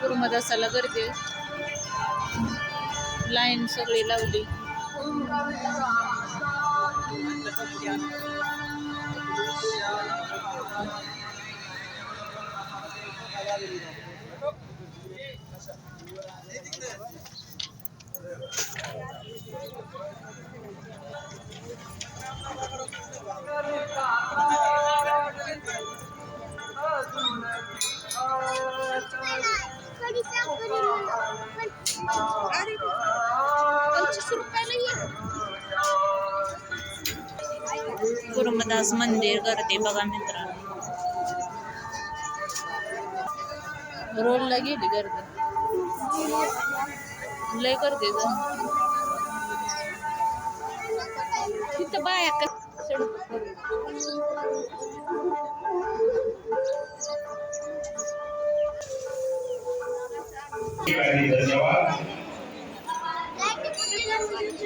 गुरुमदासाला गर्दी आहे. लाईन सगळी लावली कुरुमदास मंदिर गर्दी बघा मित्रांनो. रोडला गेली गर्दी. लय गर्दी ग. तिथं बाया धन्यवाद.